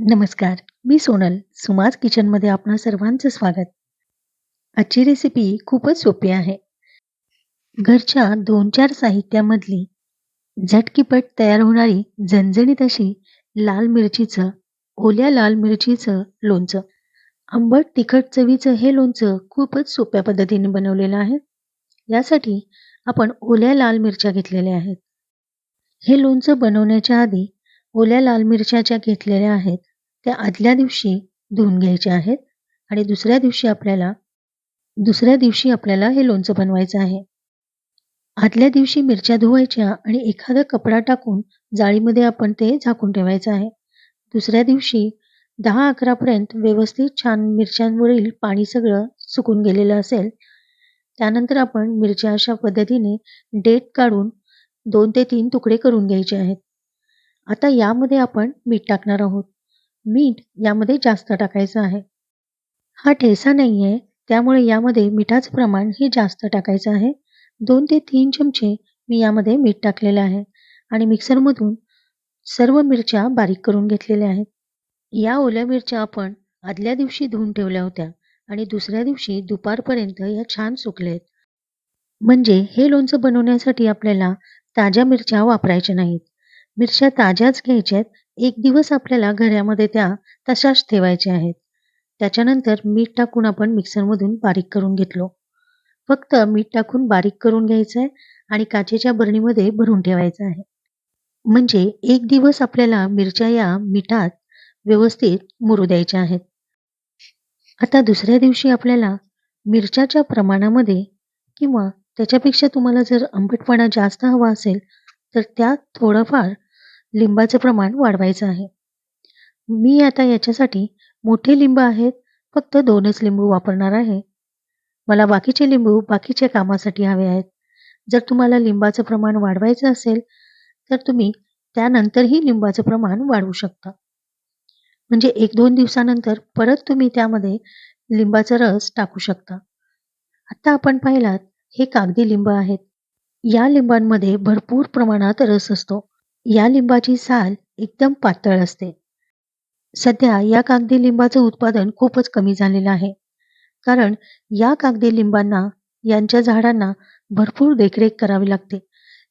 नमस्कार, मी सोनल. सुमाज किचनमध्ये आपणा सर्वांचं स्वागत. आजची रेसिपी खूपच सोपी आहे. घरच्या 2-4 साहित्यामधली झटकीपट तयार होणारी झणझणीत अशी लाल मिरचीचं, ओल्या लाल मिरचीचं लोणचं. आंबट तिखट चवीचं हे लोणचं खूपच सोप्या पद्धतीने बनवलेलं आहे. यासाठी आपण ओल्या लाल मिरच्या घेतलेल्या आहेत. हे लोणचं बनवण्याच्या आधी ओल्या लाल मिरच्या ज्या घेतलेल्या आहेत, त्या आदल्या दिवशी धुवून घ्यायच्या आहेत आणि दुसऱ्या दिवशी आपल्याला दुसऱ्या दिवशी आपल्याला हे लोणचं बनवायचं आहे. आदल्या दिवशी मिरच्या धुवायच्या आणि एखादा कपडा टाकून जाळीमध्ये आपण ते झाकून ठेवायचं आहे. दुसऱ्या दिवशी दहा अकरापर्यंत व्यवस्थित छान मिरच्यांवरील पाणी सगळं सुकून गेलेलं असेल. त्यानंतर आपण मिरच्या अशा पद्धतीने डेट काढून दोन ते तीन तुकडे करून घ्यायचे आहेत. आता यामध्ये आपण मीठ टाकणार आहोत. मीठ यामध्ये जास्त टाकायचं आहे. हा ठेचा नाहीये, त्यामुळे यामध्ये मिठाचं प्रमाण हे जास्त टाकायचं आहे. दोन ते तीन चमचे मी यामध्ये मीठ टाकलेलं आहे आणि मिक्सरमधून सर्व मिरच्या बारीक करून घेतलेल्या आहेत. या ओल्या मिरच्या आपण आदल्या दिवशी धुवून ठेवल्या होत्या आणि दुसऱ्या दिवशी दुपारपर्यंत या छान सुकलेत. म्हणजे हे लोणचं बनवण्यासाठी आपल्याला ताज्या मिरच्या वापरायच्या नाहीत. मिरच्या ताज्याच घ्यायच्यात. एक दिवस आपल्याला घड्यामध्ये त्या तशाच ठेवायच्या आहेत. त्याच्यानंतर मीठ टाकून आपण मिक्सरमधून बारीक करून घेतलो. फक्त मीठ टाकून बारीक करून घ्यायचं आहे आणि काचेच्या बरणीमध्ये भरून ठेवायचं आहे. म्हणजे एक दिवस आपल्याला मिरच्या या मिठात व्यवस्थित मुरू द्यायच्या आहेत. आता दुसऱ्या दिवशी आपल्याला मिरच्याच्या प्रमाणामध्ये किंवा त्याच्यापेक्षा तुम्हाला जर आंबटपणा जास्त हवा असेल, तर त्यात थोडंफार लिंबाचं प्रमाण वाढवायचं आहे. मी आता याच्यासाठी मोठे लिंब आहेत, फक्त दोनच लिंबू वापरणार आहे. मला बाकीचे लिंबू बाकीच्या कामासाठी हवे आहेत. जर तुम्हाला लिंबाचं प्रमाण वाढवायचं असेल, तर तुम्ही त्यानंतरही लिंबाचं प्रमाण वाढवू शकता. म्हणजे 1-2 दिवसानंतर परत तुम्ही त्यामध्ये लिंबाचा रस टाकू शकता. आता आपण पाहिलात हे कागदी लिंब आहेत. या लिंबांमध्ये भरपूर प्रमाणात रस असतो. या लिंबाची साल एकदम पातळ असते. सध्या या कागदी लिंबाचं उत्पादन खूपच कमी झालेलं आहे. कारण या कागदी लिंबांना, यांच्या झाडांना भरपूर देखरेख करावी लागते.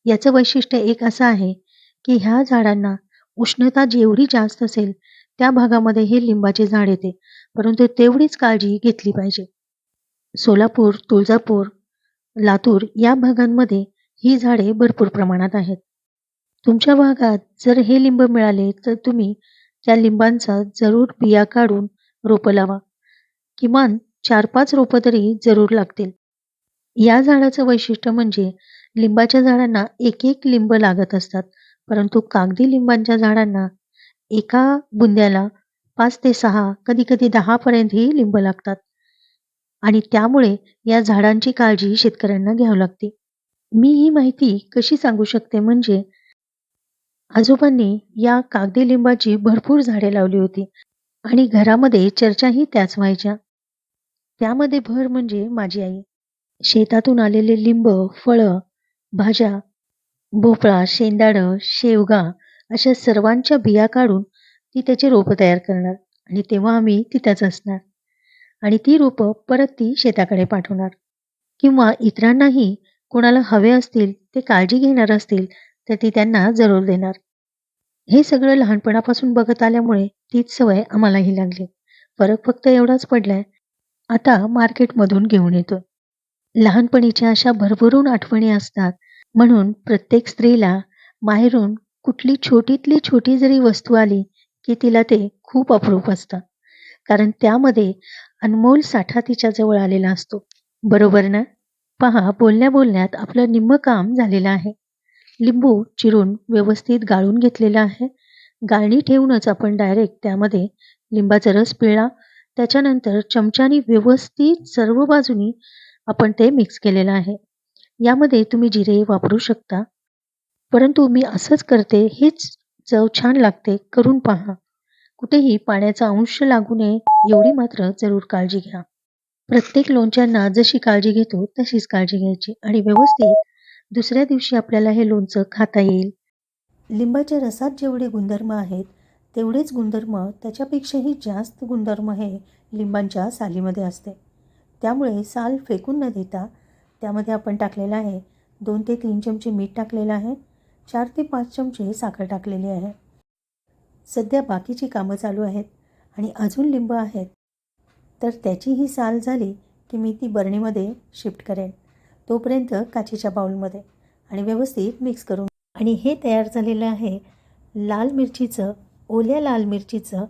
याचं वैशिष्ट्य एक असं आहे, की ह्या झाडांना उष्णता जेवढी जास्त असेल, त्या भागामध्ये हे लिंबाचे झाड येते. परंतु तेवढीच काळजी घेतली पाहिजे. सोलापूर, तुळजापूर, लातूर या भागांमध्ये ही झाडे भरपूर प्रमाणात आहेत. तुमच्या भागात जर हे लिंब मिळाले, तर तुम्ही त्या लिंबांचा जरूर बिया काढून रोपं लावा. किमान 4-5 रोपं तरी जरूर लागतील. या झाडाचं वैशिष्ट्य म्हणजे लिंबाच्या झाडांना 1-1 लिंब लागत असतात. परंतु कागदी लिंबांच्या झाडांना एका बुंद्याला पाच ते सहा कधी-कधी 10 पर्यंतही लिंब लागतात. आणि त्यामुळे या झाडांची काळजी शेतकऱ्यांना घ्यावी लागते. मी ही माहिती कशी सांगू शकते म्हणजे आजोबांनी या कागदी लिंबाची भरपूर झाडे लावली होती आणि घरामध्ये चर्चाही त्याच व्हायच्या. त्यामध्ये भर म्हणजे माझी आई. शेतातून आलेले लिंब, फळं, भाज्या, भोपळा, शेंदाडं, शेवगा अशा सर्वांच्या बिया काढून ती त्याची रोपं तयार करणार आणि तेव्हा आम्ही तिथेच असणार. आणि ती रोपं परत ती शेताकडे पाठवणार. किंवा इतरांनाही कोणाला हवे असतील, ते काळजी घेणार असतील, तर ती त्यांना जरूर देणार. हे सगळं लहानपणापासून बघत आल्यामुळे तीच सवय आम्हालाही लागली. फरक फक्त एवढाच पडलाय, आता मार्केटमधून घेऊन येतो लहानपणीच्या अशा भरभरून आठवणी असतात. म्हणून प्रत्येक स्त्रीला माहेरून कुठली छोटीतली छोटी जरी वस्तू आली, की तिला ते खूप अप्रूप असतं. कारण त्यामध्ये अनमोल साठा तिच्या जवळ आलेला असतो. बरोबर ना? पहा बोलण्या बोलण्यात आपलं निम्म काम झालेलं आहे. लिंबू चिरून व्यवस्थित गाळून घेतलेला आहे. गाळणी ठेवूनच आपण डायरेक्ट त्यामध्ये लिंबाचा रस पिळला. त्याच्यानंतर चमच्यानी व्यवस्थित सर्व बाजूनी आपण ते मिक्स केलेलं आहे. यामध्ये तुम्ही जिरे वापरू शकता. परंतु मी असंच करते, हीच चव छान लागते. करून पहा. कुठेही पाण्याचा अंश लागू नये एवढी मात्र जरूर काळजी घ्या. प्रत्येक लोणच्यांना जशी काळजी घेतो तशीच काळजी घ्यायची आणि व्यवस्थित दुसऱ्या दिवशी आपल्याला हे लोणचं खाता येईल. लिंबाच्या रसात जेवढे गुणधर्म आहेत, तेवढेच गुणधर्म त्याच्यापेक्षाही जास्त गुणधर्म हे लिंबांच्या सालीमध्ये असते. त्यामुळे साल फेकून न देता त्यामध्ये आपण टाकलेलं आहे दोन ते तीन चमचे मीठ टाकलेलं आहे चार ते पाच चमचे साखर टाकलेली आहे. सध्या बाकीची कामं चालू आहेत आणि अजून लिंब आहेत. तर त्याची ही साल झाली की मी ती बरणीमध्ये शिफ्ट करेन. तोपर्यंत काचेच्या बाउलमध्ये आणि व्यवस्थित मिक्स करून आणि हे तयार झालेलं आहे लाल मिरचीचं ओल्या लाल मिरचीचं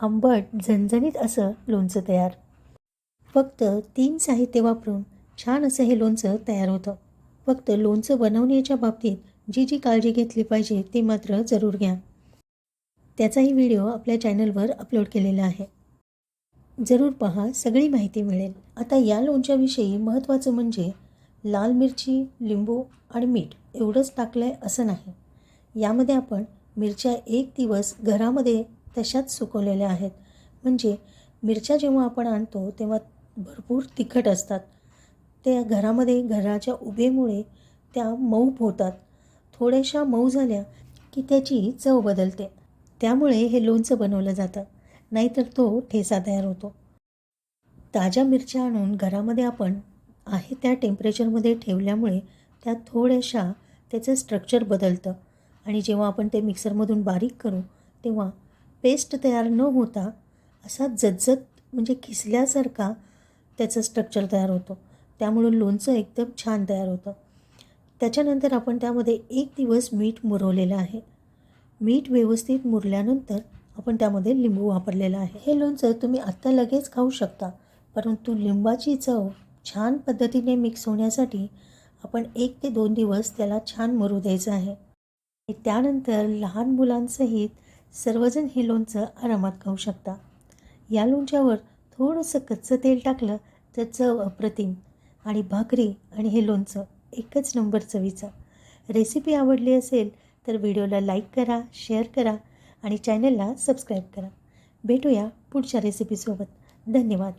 आंबट झणझणीत असं लोणचं तयार. फक्त तीन साहित्य वापरून छान असं हे लोणचं तयार होतं. फक्त लोणचं बनवण्याच्या बाबतीत जी जी काळजी घेतली पाहिजे ती मात्र जरूर घ्या. त्याचाही व्हिडिओ आपल्या चॅनलवर अपलोड केलेला आहे. जरूर पहा सगळी माहिती मिळेल. आता या लोणच्याविषयी महत्त्वाचं म्हणजे लाल मिरची लिंबू आणि मीठ एवढंच टाकलं आहे असं नाही. यामध्ये आपण मिरच्या एक दिवस घरामध्ये तशाच सुकवलेल्या आहेत. म्हणजे मिरच्या जेव्हा आपण आणतो तेव्हा भरपूर तिखट असतात. त्या घरामध्ये घराच्या उभेमुळे त्या मऊ होतात. थोड्याशा मऊ झाल्या की त्याची चव बदलते. त्यामुळे हे लोणचं बनवलं जातं. नाहीतर तो ठेसा तयार होतो. ताज्या मिरच्या आणून घरामध्ये आपण आहे त्या टेम्परेचरमध्ये ठेवल्यामुळे त्या थोड्याशा त्याचं स्ट्रक्चर बदलतं. आणि जेव्हा आपण ते मिक्सरमधून बारीक करू तेव्हा पेस्ट तयार न होता असा जज्जत म्हणजे खिसल्यासारखा त्याचं स्ट्रक्चर तयार होतं. त्यामुळं लोणचं एकदम छान तयार होतं. त्याच्यानंतर आपण त्यामध्ये एक दिवस मीठ मुरवलेलं आहे. मीठ व्यवस्थित मुरल्यानंतर आपण त्यामध्ये लिंबू वापरलेला आहे. हे लोणचं तुम्ही आत्ता लगेच खाऊ शकता परंतु लिंबाची चव छान पद्धतीने मिक्स होण्यासाठी आपण एक ते दोन दिवस त्याला छान मुरू द्यायचं आहे. आणि त्यानंतर लहान मुलांसहित सर्वजण हे लोणचं आरामात खाऊ शकता. या लोणच्यावर थोडंसं कच्चं तेल टाकलं तर चव अप्रतिम. आणि भाकरी आणि हे लोणचं एकच नंबर चवीचं. रेसिपी आवडली असेल तर व्हिडिओला लाईक करा शेअर करा आणि चॅनलला सबस्क्राईब करा. भेटूया पुढच्या रेसिपीसोबत. धन्यवाद.